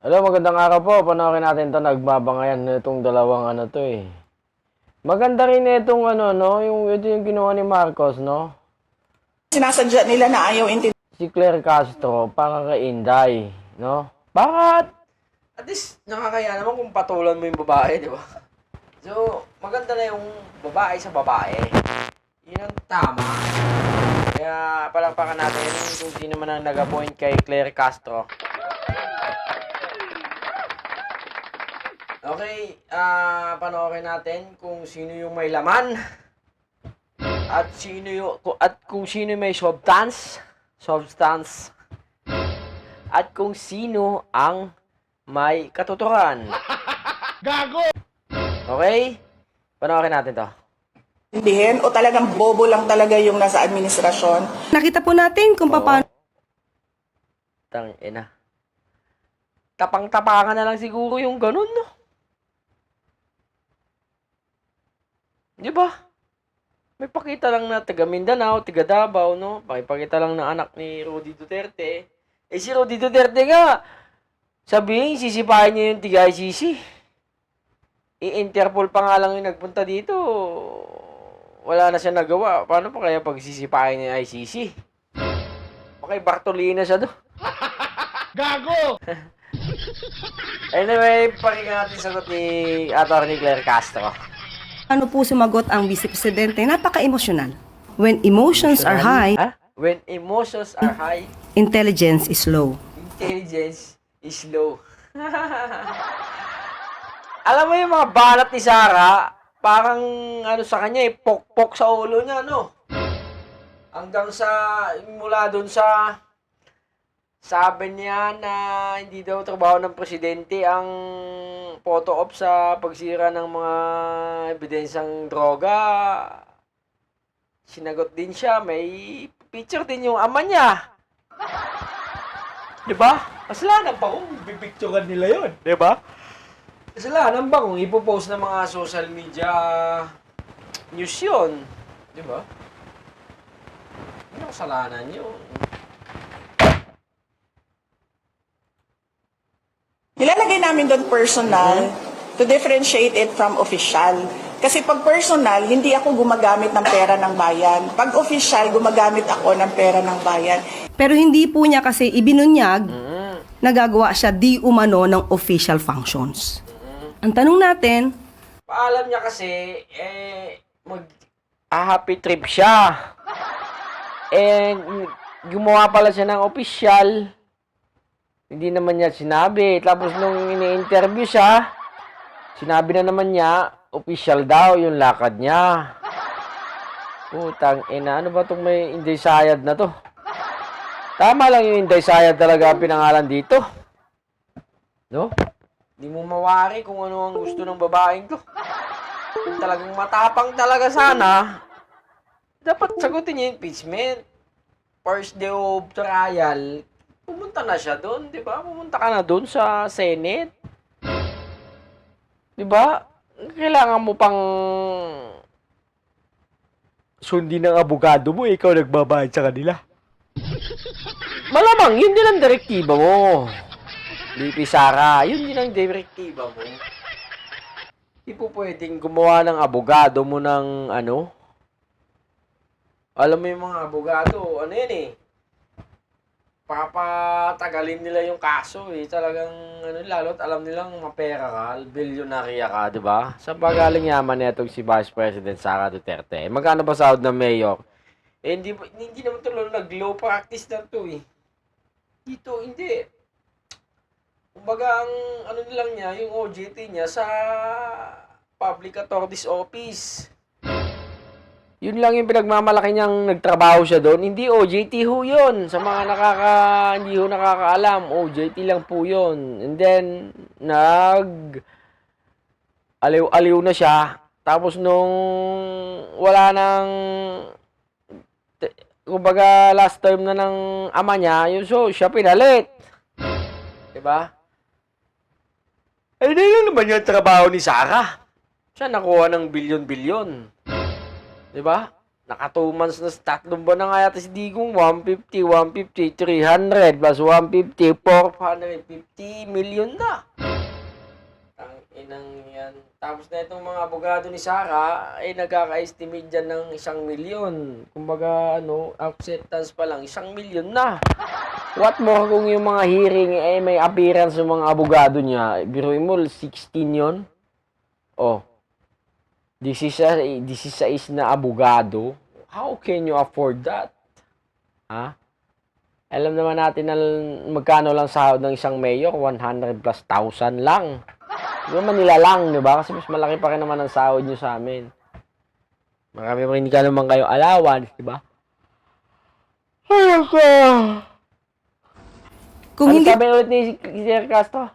Hello, magandang araw po. Panoorin natin to Nagbabangayan na itong dalawang ano to eh. Maganda rin itong ano, no? Yung, ito yung ginawa ni Marcos, no? Sinasadya nila na ayaw intindihin Si Claire Castro, para kay Inday, no? Bakit? At least, nakakaya naman kung patulan mo yung babae, di ba? So, maganda na yung babae sa babae. Yun ang tama. Kaya, palakpakan natin kung sino man ang nag-appoint kay Claire Castro. Okay, ah panoorin natin kung sino yung may laman. At sino yung, at kung sino yung may substance. Substance. At kung sino ang may katuturan. Gago! Okay? Panoorin natin to. o talagang bobo lang talaga yung nasa administrasyon. Nakita po natin kung paano Tang ina. Tapang-tapangan na lang siguro yung ganun, no? Di ba? May pakita lang na taga Mindanao, taga Davao, no? Pakipakita lang na anak ni Rodi Duterte. Eh si Rodi Duterte nga, sabihin, sisipahin niya yung tiga ICC. I-Interpol pa nga lang yung nagpunta dito. Wala na siya nagawa. Paano pa kaya pag sisipahin niya yung ICC? Okay, Bartolina siya do. Anyway, pakinggan natin sagot ni Atty. Claire Castro. Po sumagot ang Vice Presidente, napaka-emosyonal. When emotions are high, Ha? When emotions are high, intelligence is low. intelligence is low. Alam mo yung mga balat ni Sarah, parang ano sa kanya eh, pok-pok sa ulo niya, no? Hanggang sa, mula dun sa, sabi niya na hindi daw trabaho ng presidente ang photo op sa pagsira ng mga ebidensyang droga. Sinagot din siya, may picture din yung ama niya. Di ba? Kasalanan pa kung bibicturean nila yon, di ba? Kasalanan ba kung ipopost ng mga social media news yun? Di ba? Ano kasalanan yun? Nilalagay namin doon personal to differentiate it from official. Kasi pag personal, hindi ako gumagamit ng pera ng bayan. Pag official, gumagamit ako ng pera ng bayan. Pero hindi po niya kasi ibinunyag, Mm. nagagawa siya di umano ng official functions. Ang tanong natin, Paalam niya kasi, eh, mag happy trip siya. Eh, gumawa pala siya ng official. Hindi naman niya sinabi. Tapos nung ini-interview siya, sinabi na naman niya, official daw yung lakad niya. Putang ina, ano ba itong may Inday Sayad na to? Tama lang yung Inday Sayad talaga ang pinangalan dito. No? Hindi mo mawari kung ano ang gusto ng babaeng to. Talagang matapang talaga sana, dapat sagutin niya yung impeachment. First day of trial, pumunta na siya doon, di ba? Pumunta ka na doon sa Senate. Di ba? Kailangan mo pang sundin ng abogado mo, ikaw nagbabayad sa kanila. Malamang, yun din ang direktiba mo. Lipi Sara, yun din ang direktiba mo. Hindi po pwedeng gumawa ng abogado mo ng ano? Alam mo yung mga abogado, ano yan eh? Papatagalin nila yung kaso eh. Talagang, ano, lalo't alam nilang mapera ka, bilyonarya ka, di ba? Sa pagaling yaman netong si Vice President Sara Duterte. Eh, magkano ba sahod ng mayor? Eh, hindi, hindi naman ito nag-low practice na to eh. Dito, hindi. Kumbaga, ang ano nilang niya, yung OJT niya sa Public Authorities Office. Yun lang yung pinagmamalaki niyang nagtrabaho siya doon. Hindi OJT ho yun. Sa mga nakaka, hindi ho nakakaalam, OJT lang po yun. And then, nag, aliw-aliw na siya. Tapos nung wala nang, kumbaga last term na ng ama niya, yun so, siya pinalit. Diba? Eh, na yun naman yung trabaho ni Sarah. Siya nakuha ng bilyon-bilyon. Di ba? Naka 2 months na, tatlong buwan na nga yata si Digong, 150, 150, 300 plus 150, 450 million na. Ang inang yan. Tapos na itong mga abogado ni Sara, ay nagkaka-estimate dyan ng isang milyon. Kumbaga, ano, acceptance pa lang, isang milyon na. What more kung yung mga hearing ay may appearance ng mga abogado niya? Biruin mo, 16 yon Oh. This is a, this is a is na abogado. How can you afford that? Ha? Alam naman natin na magkano lang sahod ng isang mayor, 100 plus thousand lang. Di ba Manila lang, di ba? Kasi mas malaki pa rin naman ang sahod nyo sa amin. Marami pa rin ka naman kayo allowance, di ba? Ay, ako. Kung ano hindi sabi ulit ni Sir Castro?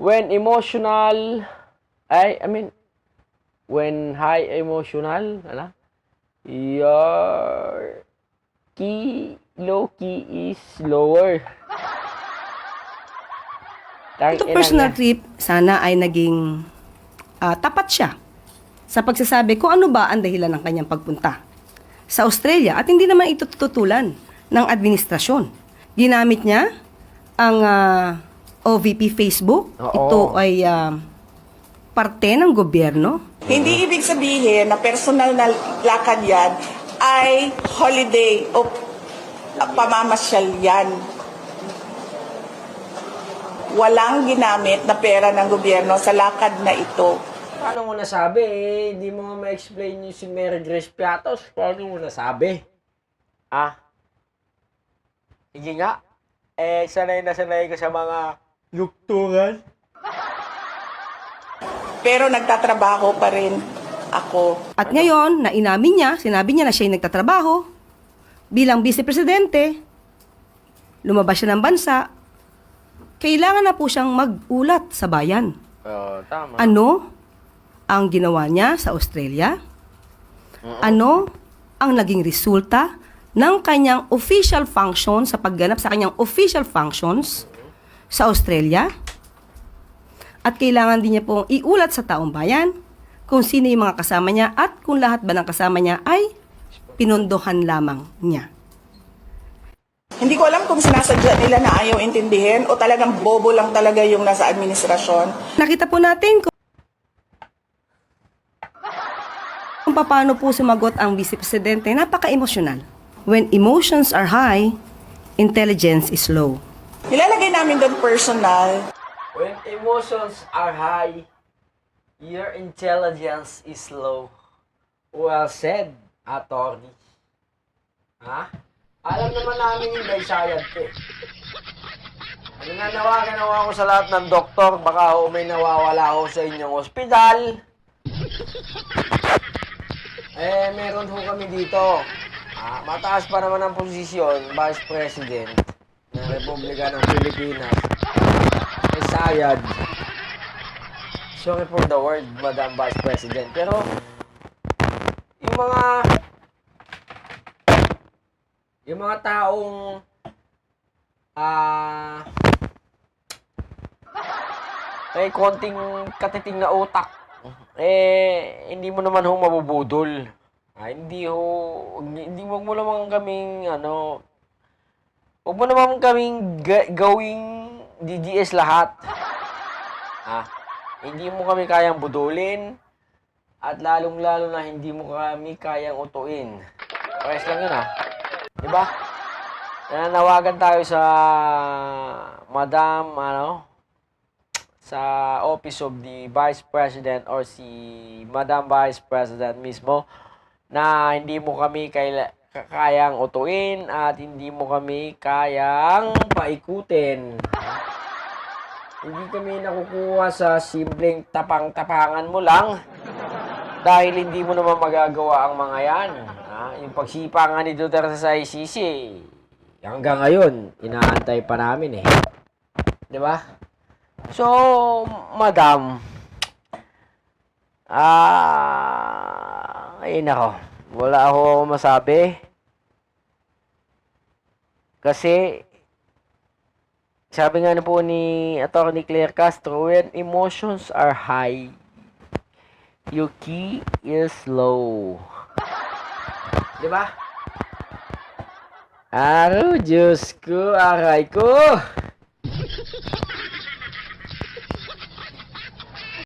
When emotional, ay, I mean, when high emotional, ano? Your key, low key is lower. Tang personal trip, sana ay naging ah, tapat siya sa pagsasabi kung ano ba ang dahilan ng kanyang pagpunta sa Australia at hindi naman ito tutulan ng administrasyon. Ginamit niya ang ah, OVP Facebook. Oo. Ito ay ah, parte ng gobyerno. Hindi ibig sabihin na personal na lakad yan ay holiday o pamamasyal yan. Walang ginamit na pera ng gobyerno sa lakad na ito. Paano mo nasabi? Eh, hindi mo nga ma-explain yung si Mary Grace Piatos. Paano mo nasabi? Ah? Sige nga. Eh, sanay na sanay ko sa mga lukturan. Pero nagtatrabaho pa rin ako. At ngayon, na inamin niya, sinabi niya na siya ay nagtatrabaho bilang vice-presidente, lumabas siya ng bansa, kailangan na po siyang mag-ulat sa bayan. Oo, tama. Ano ang ginawa niya sa Australia? Ano ang naging resulta ng kanyang official function sa pagganap sa kanyang official functions sa Australia? At kailangan din niya pong iulat sa taong bayan kung sino yung mga kasama niya at kung lahat ba ng kasama niya ay pinondohan lamang niya. Hindi ko alam kung sinasadya nila na ayaw intindihin o talagang bobo lang talaga yung nasa administrasyon. Nakita po natin kung kung paano po sumagot ang Vice Presidente, napaka-emosyonal. When emotions are high, intelligence is low. Nilalagay namin doon personal. When emotions are high, your intelligence is low. Well said, attorney. Ha? Alam naman namin yung by science eh. Ano na nawagan ako sa lahat ng doktor, baka ho may nawawala ho sa inyong ospital. Eh, meron ho kami dito. Ah, mataas pa naman ang posisyon, Vice President ng Republika ng Pilipinas. Sayad. Sorry for the word, Madam Vice President. Pero, yung mga yung mga taong ah may konting katiting na utak eh hindi mo naman ho mabubudol ah, hindi ho hindi mo mo naman kaming ano Huwag mo naman kaming ga- gawing DDS lahat. Ah, hindi mo kami kayang budulin at lalong-lalo na hindi mo kami kayang utuin. Pares lang yun ah. Di ba? Nananawagan tayo sa Madam, ano, sa Office of the Vice President or si Madam Vice President mismo na hindi mo kami kaila- ka- kayang utuin at hindi mo kami kayang paikutin. Hindi kami nakukuha sa simpleng tapang-tapangan mo lang dahil hindi mo naman magagawa ang mga yan. Ah, yung pagsipangan ni Duterte sa ICC, hanggang ngayon, inaantay pa namin eh. Ba? So, madam, ah, ay nako, wala ako masabi. Kasi, sabi nga na po ni Atty. Claire Castro, when emotions are high, your key is low. Di ba? Aro, Diyos ko, aray ko.